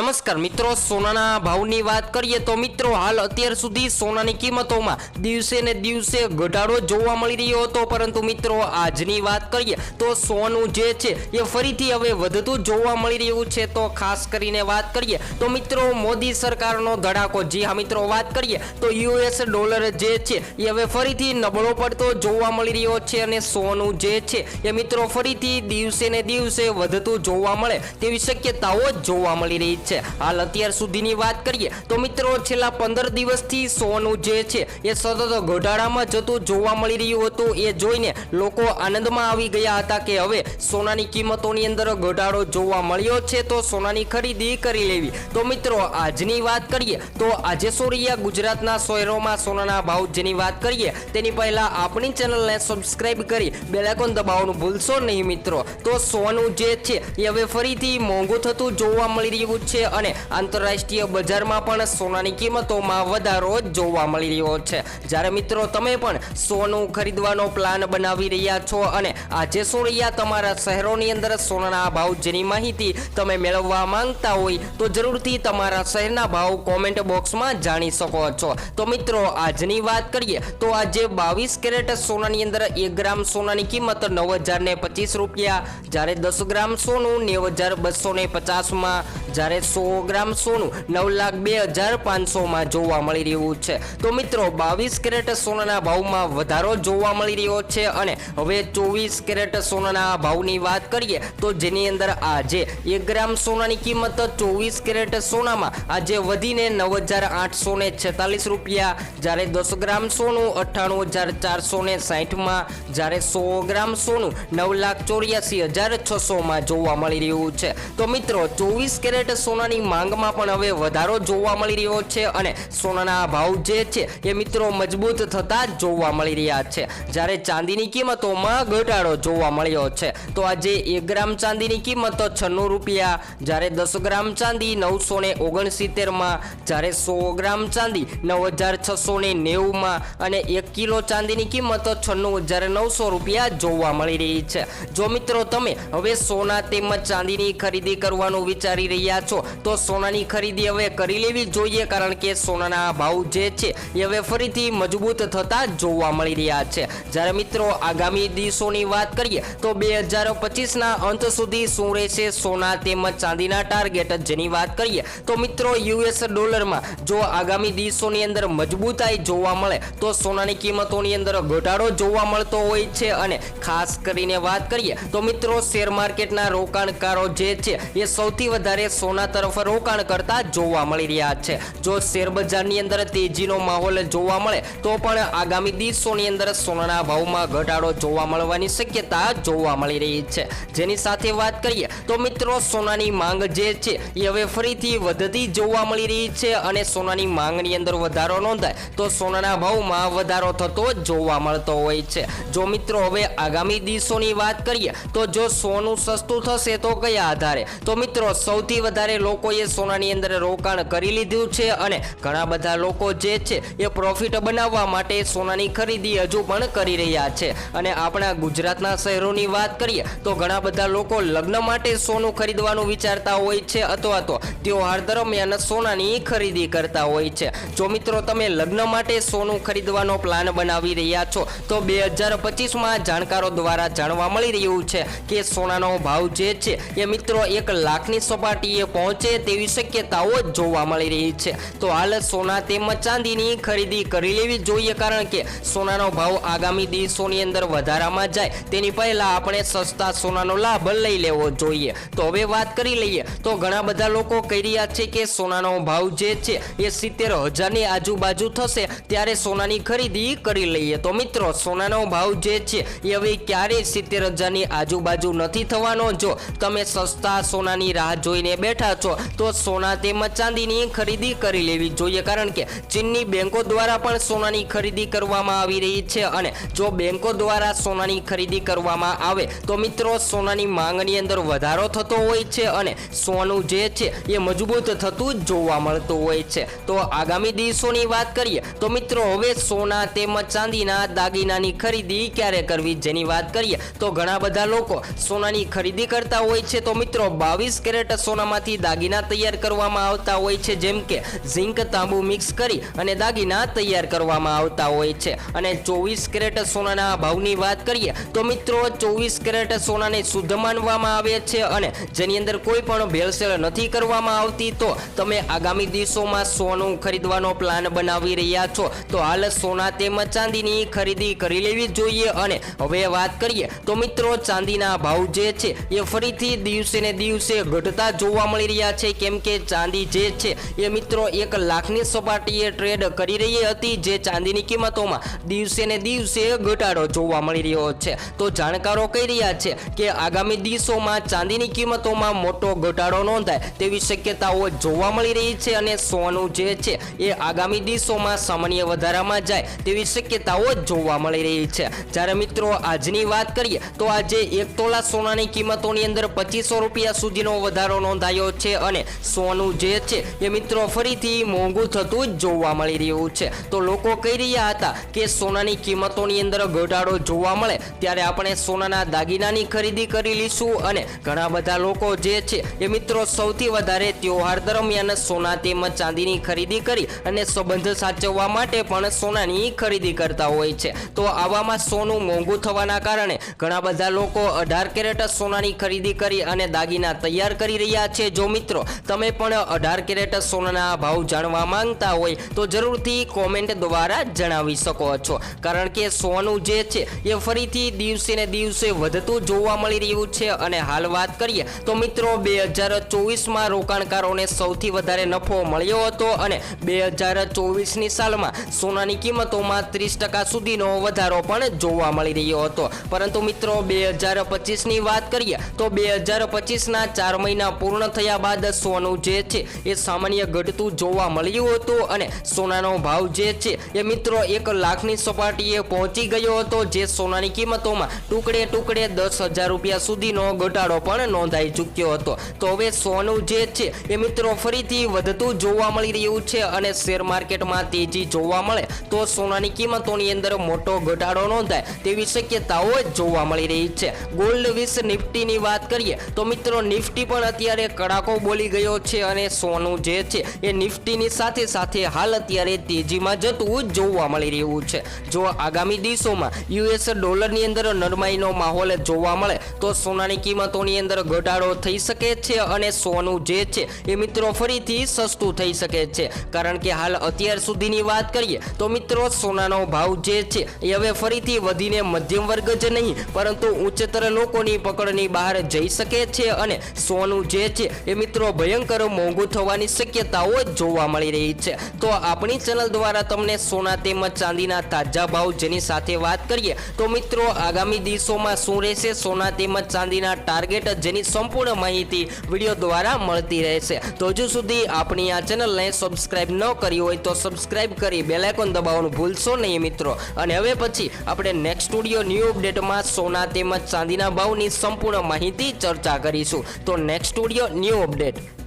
નમસ્કાર મિત્રો, સોનાના ભાવની વાત કરીએ તો મિત્રો, હાલ અત્યાર સુધી સોનાની કિંમતોમાં દિવસે ને દિવસે ઘટાડો જોવા મળી રહ્યો હતો. પરંતુ મિત્રો, આજની વાત કરીએ તો સોનું જે છે, એ ફરીથી હવે વધતું જોવા મળી રહ્યું છે. તો ખાસ કરીને વાત કરીએ તો મિત્રો, મોદી સરકારનો ધડાકો. જી હા મિત્રો, વાત કરીએ તો યુએસ ડોલર જે છે, એ હવે ફરીથી નબળો પડતો જોવા મળી રહ્યો છે અને સોનું જે છે, એ મિત્રો, ફરીથી દિવસે ને દિવસે વધતું જોવા મળે તેવી શક્યતાઓ જોવા મળી રહી છે. હાલ અત્યાર સુધીની વાત કરીએ તો મિત્રો છેલ્લા પંદર દિવસથી સોનું જે છે, એ સતત ઘટાડામાં જતું જોવા મળી રહ્યું હતું. એ જોઈને લોકો આનંદમાં આવી ગયા હતા કે હવે સોનાની કિંમતોની અંદર ઘટાડો જોવા મળ્યો છે તો સોનાની ખરીદી કરી લેવી. તો મિત્રો, આજની વાત કરીએ તો આજે સોરિયા ગુજરાતના શહેરોમાં સોનાના ભાવ જેની વાત કરીએ, તેની પહેલા આપણી ચેનલને સબસ્ક્રાઈબ કરી બેલાઇકોન દબાવવાનું ભૂલશો નહીં મિત્રો. તો સોનું જે છે, એ હવે ફરીથી મોંઘું થતું જોવા મળી રહ્યું છે અને આંતરરાષ્ટ્રીય બજારમાં પણ સોનાની કિંમતોમાં વધારો જોવા મળી રહ્યો છે. જ્યારે મિત્રો, તમે પણ સોનું ખરીદવાનો પ્લાન બનાવી રહ્યા છો અને આજે સોરિયા તમારા શહેરોની અંદર સોનાના ભાવ જેની માહિતી તમે મેળવવા માંગતા હોય તો જરૂરથી તમારા શહેરના ભાવ કોમેન્ટ બોક્સમાં જાણી શકો છો. તો મિત્રો, આજની વાત કરીએ તો આજે બાવીસ કેરેટ સોનાની અંદર એક ગ્રામ સોનાની કિંમત નવ હજાર ને પચીસ રૂપિયા, જ્યારે દસ ગ્રામ સોનું નેવ હજાર બસો ને પચાસમાં, જ્યારે સો ગ્રામ સોનું નવ લાખ બે હજાર પાંચસોમાં જોવા મળી રહ્યું છે. તો મિત્રો, બાવીસ કેરેટ સોનાના ભાવમાં વધારો જોવા મળી રહ્યો છે અને હવે ચોવીસ કેરેટ સોનાના ભાવની વાત કરીએ તો જેની અંદર આજે એક ગ્રામ સોનાની કિંમત ચોવીસ કેરેટ સોનામાં આજે વધીને નવ હજાર આઠસો ને છેતાલીસ રૂપિયા. જ્યારે દસ ગ્રામ સોનું અઠ્ઠાણું હજાર ચારસો ને સાહીઠમાં જ્યારે સો ગ્રામ સોનું નવ લાખ ચોર્યાસી હજાર છસોમાં જોવા મળી રહ્યું છે. તો મિત્રો, ચોવીસ કેરેટ સોનાની માંગમાં પણ હવે વધારો જોવા મળી રહ્યો છે અને સોનાના ભાવ જે છે એ મિત્રો મજબૂત થતા જોવા મળી રહ્યા છે. જ્યારે ચાંદીની કિંમતોમાં ઘટાડો જોવા મળ્યો છે. તો આજે એક ગ્રામ ચાંદીની કિંમત છન્નું રૂપિયા, જ્યારે દસ ગ્રામ ચાંદી નવસો ને ઓગણસિત્તેરમાં, જ્યારે સો ગ્રામ ચાંદી નવ હજાર છસો ને નેવુંમાં અને એક કિલો ચાંદીની કિંમત છન્નું હજાર નવસો રૂપિયા જોવા મળી રહી છે. જો મિત્રો તમે હવે સોના તેમજ ચાંદીની ખરીદી કરવાનું વિચારી રહ્યા છો તો સોનાની ખરીદી હવે કરી લેવી જોઈએ, કારણ કે સોનાના ભાવ જે છે એ હવે ફરીથી મજબૂત થતા જોવા મળી રહ્યા છે. જ્યારે મિત્રો આગામી દિવસોની વાત કરીએ, તો બે હજાર પચીસના અંત સુધી શું રહેશે સોના તેમજ ચાંદીના ટાર્ગેટ જેની વાત કરીએ, તો મિત્રો યુએસ ડોલરમાં જો આગામી દિવસોની અંદર મજબૂતાઈ જોવા મળે, તો સોનાની કિંમતોની અંદર ઘટાડો જોવા મળતો હોય છે. અને ખાસ કરીને વાત કરીએ, તો મિત્રો શેર માર્કેટના રોકાણકારો જે છે એ સૌથી વધારે સોના તરફ રોકાણ કરતા જોવા મળી રહ્યા છે. જો શેર બજારની અંદર તેજીનો માહોલ જોવા મળે, તો પણ આગામી દિવસોની અંદર સોનાના ભાવમાં ઘટાડો જોવા મળવાની શક્યતા જોવા મળી રહી છે. જેની સાથે વાત કરીએ, તો મિત્રો સોનાની માંગ જે છે, એ હવે ફરીથી વધતી જોવા મળી રહી છે અને સોનાની માંગની અંદર વધારો નોંધાય, તો સોનાના ભાવમાં વધારો થતો જોવા મળતો હોય છે. જો મિત્રો હવે આગામી દિવસોની વાત કરીએ, તો જો સોનું સસ્તું થશે તો કયા આધારે? તો મિત્રો સૌથી વધારે લોકોએ સોનાની અંદર રોકાણ કરી લીધું છે અને ઘણા બધા લોકો જે છે એ પ્રોફિટ બનાવવા માટે સોનાની ખરીદી હજુ પણ કરી રહ્યા છે. અને આપણા ગુજરાતના શહેરોની વાત કરીએ તો ઘણા બધા લોકો લગ્ન માટે સોનું ખરીદવાનું વિચારતા હોય છે અથવા તો તહેવાર દરમિયાન સોનાની ખરીદી કરતા હોય છે. જો મિત્રો તમે લગ્ન માટે સોનું ખરીદવાનો પ્લાન બનાવી રહ્યા છો, તો બે હજાર પચીસમાં જાણકારો દ્વારા જાણવા મળી રહ્યું છે કે સોનાનો ભાવ જે છે એ મિત્રો એક લાખની સપાટીએ પહોંચે તેવી શક્યતાઓ જોવા મળી રહી છે. તો હાલ સોના તેમજ ચાંદીની ખરીદી કરી લેવી જોઈએ કારણ કે સોનાનો ભાવ આગામી દિવસોની અંદર વધારામાં જાય. તેની પહેલા આપણે સસ્તા સોનાનો લાભ લઈ લેવો જોઈએ. તો હવે વાત કરી લઈએ તો ઘણા બધા લોકો કહી રહ્યા છે કે સોનાનો ભાવ જે છે એ સિત્તેર હજારની આજુબાજુ થશે. ત્યારે સોનાની ખરીદી કરી લઈએ તો મિત્રો સોનાનો ભાવ જે છે એ હવે ક્યારેય સિત્તેર હજારની આજુબાજુ નથી થવાનો. જો તમે સસ્તા સોનાની રાહ જોઈને બેઠા છો, તો સોના તેમજ ચાંદીની ખરીદી કરી લેવી જોઈએ. કારણ કે ચીનની બેંકો દ્વારા પણ સોનાની ખરીદી કરવામાં આવી રહી છે અને જો બેંકો દ્વારા સોનાની ખરીદી કરવામાં આવે, તો મિત્રો સોનાની માંગની અંદર વધારો થતો હોય છે અને સોનું જે છે એ મજબૂત થતું જોવા મળતું હોય છે. તો આગામી દિવસોની વાત કરીએ, તો મિત્રો હવે સોના તેમજ ચાંદીના દાગીનાની ખરીદી ક્યારે કરવી જેની વાત કરીએ, તો ઘણા બધા લોકો સોનાની ખરીદી કરતા હોય છે. તો મિત્રો બાવીસ કેરેટ સોનામાંથી દાગીના તૈયાર કરવામાં આવતા હોય છે, જેમ કે ઝીંક તાંબુ મિક્સ કરી અને દાગીના તૈયાર કરવામાં આવતા હોય છે. અને ચોવીસ કેરેટ સોનાના ભાવની વાત કરીએ, તો મિત્રો ચોવીસ કેરેટ સોનાને શુદ્ધ માનવામાં આવે છે અને જેની અંદર કોઈ પણ ભેળસેળ નથી કરવામાં આવતી, તો તમે આગામી દિવસોમાં સોનું ખરીદવાનો પ્લાન બનાવી રહ્યા છો. તો હાલ સોના તેમજ ચાંદીની ખરીદી કરી લેવી જોઈએ અને હવે વાત કરીએ, તો મિત્રો ચાંદીના ભાવ જે છે, એ ફરીથી દિવસે ને દિવસે ઘટતા જોવા મળી રહ્યા છે. કેમ કે ચાંદી જે છે એ મિત્રો એક લાખની સપાટીએ ટ્રેડ કરી રહી હતી. જે ચાંદીની કિંમતોમાં દિવસે ને દિવસે ઘટાડો જોવા મળી રહ્યો છે. તો જાણકારો કહી રહ્યા છે કે આગામી દિવસોમાં ચાંદીની કિંમતોમાં મોટો ઘટાડો નોંધાય તેવી શક્યતાઓ જોવા મળી રહી છે અને સોનું જે છે એ આગામી દિવસોમાં સામાન્ય વધારામાં જાય તેવી શક્યતાઓ જોવા મળી રહી છે. જ્યારે મિત્રો આજની વાત કરીએ તો આજે એક તોલા સોનાની કિંમતોની અંદર પચીસો રૂપિયા સુધીનો વધારો નોંધાયો છે અને સોનું જે છે એ મિત્રો ફરીથી મોંઘું થતું જોવા મળી રહ્યું છે. તો લોકો કહી રહ્યા હતા કે સોનાની કિંમતોની અંદર ઘટાડો જોવા મળે, ત્યારે આપણે સોનાના દાગીનાની ખરીદી કરી લઈશું અને ઘણા બધા લોકો જે છે એ મિત્રો સૌથી વધારે ત્યોહાર દરમિયાન સોના તેમજ ચાંદીની ખરીદી કરી અને સંબંધ સાચવવા માટે પણ સોનાની ખરીદી કરતા હોય છે. તો આવામાં સોનું મોંઘું થવાના કારણે ઘણા બધા લોકો અઢાર કેરેટ સોનાની ખરીદી કરી અને દાગીના તૈયાર કરી રહ્યા છે. જો મિત્રો, તમે પણ અઢાર કેરેટ સોનાના ભાવ જાણવા માંગતા હોય તો જરૂરથી કોમેન્ટ દ્વારા જણાવી શકો છો. કારણ કે સોનું જે છે, એ ફરીથી દિવસે ને દિવસે વધતું જોવા મળી રહ્યું છે. અને હાલ વાત કરીએ તો મિત્રો, બે હજાર ચોવીસમાં રોકાણકારોને સૌથી વધારે નફો મળ્યો હતો અને બે હજાર ચોવીસની સાલમાં સોનાની કિંમતોમાં ત્રીસ ટકા સુધીનો વધારો પણ જોવા મળી રહ્યો હતો. પરંતુ મિત્રો, બે હજાર પચીસની વાત કરીએ તો બે હજાર પચીસના ચાર મહિના પૂર્ણ થયા બાદ સોનું જે છે એ સામાન્ય ઘટતું જોવા મળ્યું હતું અને સોનાનો ભાવ જે છે એ મિત્રો એક લાખની સપાટીએ પહોંચી ગયો હતો. જે સોનાની કિંમતોમાં ટુકડે ટુકડે દસ હજાર રૂપિયા સુધીનો ઘટાડો પણ નોંધાઈ ચૂક્યો હતો. તો હવે સોનું જે છે એ મિત્રો ફરીથી વધતું જોવા મળી રહ્યું છે અને શેર માર્કેટમાં તેજી જોવા મળે તો સોનાની કિંમતોની અંદર મોટો ઘટાડો નોંધાય તેવી શક્યતાઓ જોવા મળી રહી છે. ગોલ્ડ વિશે નિફ્ટીની વાત કરીએ તો મિત્રો નિફ્ટી પણ અત્યારે કડાકો બોલી ગયો છે અને સોનું જે છે એ નિફ્ટીની સાથે સાથે હાલ અત્યારે તેજીમાં જતું જોવા મળી રહ્યું છે. જો આગામી દિવસોમાં યુએસ ડોલરની અંદર નરમાઈનો માહોલ જોવા મળે, તો સોનાની કિંમતોની અંદર ઘટાડો થઈ શકે છે અને સોનું જે છે એ મિત્રો ફરીથી સસ્તું થઈ શકે છે. કારણ કે હાલ અત્યાર સુધીની વાત કરીએ, તો મિત્રો સોનાનો ભાવ જે છે એ હવે ફરીથી વધીને મધ્યમ વર્ગ જ નહીં, પરંતુ ઉચ્ચતર લોકોની પકડની બહાર જઈ શકે છે અને સોનું જે છે એ મિત્રો, ભયંકર મોંઘું થવાની શક્યતાઓ જોવા મળી રહી છે. તો આપણી ચેનલ દ્વારા તમને સોના તેમજ ચાંદીના તાજા ભાવ જેની સાથે વાત કરીએ, તો મિત્રો, આગામી દિવસોમાં શું રહેશે? સોના તેમજ ચાંદીના ટાર્ગેટ જેની સંપૂર્ણ માહિતી વીડિયો દ્વારા મળતી રહેશે. તો હજુ સુધી આપણી આ ચેનલને સબસ્ક્રાઇબ ન કરી હોય તો સબસ્ક્રાઇબ કરી બેલાઇકોન દબાવવાનું ભૂલશો નહીં મિત્રો. અને હવે પછી આપણે નેક્સ્ટ સ્ટુડિયો ન્યૂ અપડેટમાં સોના તેમજ ચાંદીના ભાવની સંપૂર્ણ માહિતી ચર્ચા કરીશું. તો નેક્સ્ટ સ્ટુડિયો ન્યૂ update.